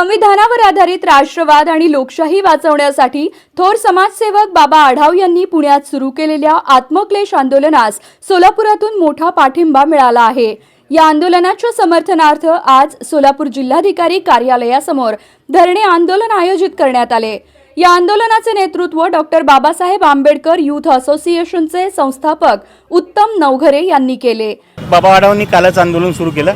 संविधानावर आधारित राष्ट्रवाद आणि लोकशाही वाचवण्यासाठी थोर समाजसेवक बाबा आढाव यांनी पुण्यात सुरू केलेल्या आत्मक्लेश आंदोलनास सोलापुरातून मोठा पाठिंबा मिळाला आहे. या आंदोलनाच्या समर्थनार्थ आज सोलापूर जिल्हाधिकारी कार्यालयासमोर धरणे आंदोलन आयोजित करण्यात आले. या आंदोलनाचे नेतृत्व डॉक्टर बाबासाहेब आंबेडकर युथ असोसिएशनचे संस्थापक उत्तम नवघरे यांनी केले. बाबा आढावांनी कालच आंदोलन सुरू केलं.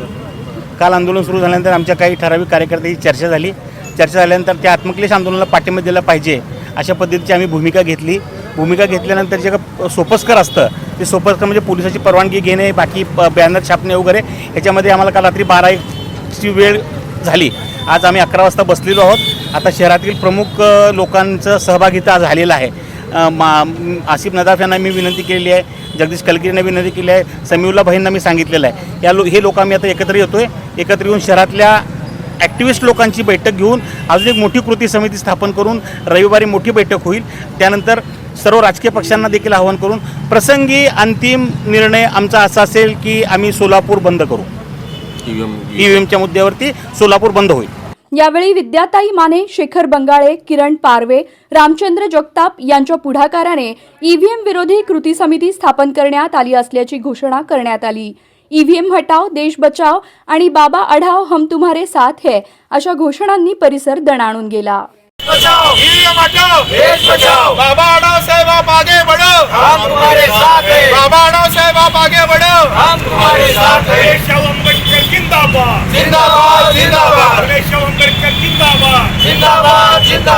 काल आंदोलन सुरू झाल्यानंतर आमच्या काही ठराविक कार्यकर्त्यांची चर्चा झाली. चर्चा झाल्यानंतर त्या आत्मक्लेश आंदोलनाला पाठिंबा दिला पाहिजे अशा पद्धतीची आम्ही भूमिका घेतली. भूमिका घेतल्यानंतर जे का सोपस्कर असतं ते सोपस्कर म्हणजे पोलिसाची परवानगी घेणे बाकी प- बॅनर छापणे वगैरे याच्यामध्ये आम्हाला काल रात्री बारा एकची वेळ झाली. आज आम्ही अकरा वाजता बसलेलो आहोत. आता शहरातील प्रमुख लोकांचं लोकांचा सहभाग इथं आज झालेला आहे. मा आसिफ नदाफ यांना मी विनंती केलेली आहे जगदीश कलगिरींना विनंती केली आहे समीउल्ला भाईंना मी सांगितलेलं आहे. या लो हे लोक आम्ही आता एकत्र येतो आहे एकत्र येऊन शहरातल्या ॲक्टिव्हिस्ट लोकांची बैठक घेऊन अजून एक मोठी कृती समिती स्थापन करून रविवारी मोठी बैठक होईल. त्यानंतर सर्व राजकीय पक्षांना देखील आवाहन करून प्रसंगी अंतिम निर्णय आमचा असा असेल की आम्ही सोलापूर बंद करू. ई व्ही एमच्या मुद्द्यावरती सोलापूर बंद होईल. यावेळी विद्याताई माने शेखर बंगाळे किरण पारवे रामचंद्र जगताप यांच्या पुढाकाराने ईव्हीएम विरोधी कृती समिती स्थापन करण्यात आली असल्याची घोषणा करण्यात आली. ईव्हीएम हटाव देश बचाव आणि बाबा अढाव हम तुम्हारे साथ है अशा घोषणांनी परिसर दणाणून गेला. बचाओ ईवीएम हटाओ देश बचाओ बाबा आड़ाव साहब आप आगे बढ़ो. हम तुम्हारे साथ हैं. बाबा आड़ाव साहब आप आगे बढ़ो. हम तुम्हारे साथ हैं. केशव अम्बेडकर जिंदाबाद. जिंदाबाद जिंदाबाद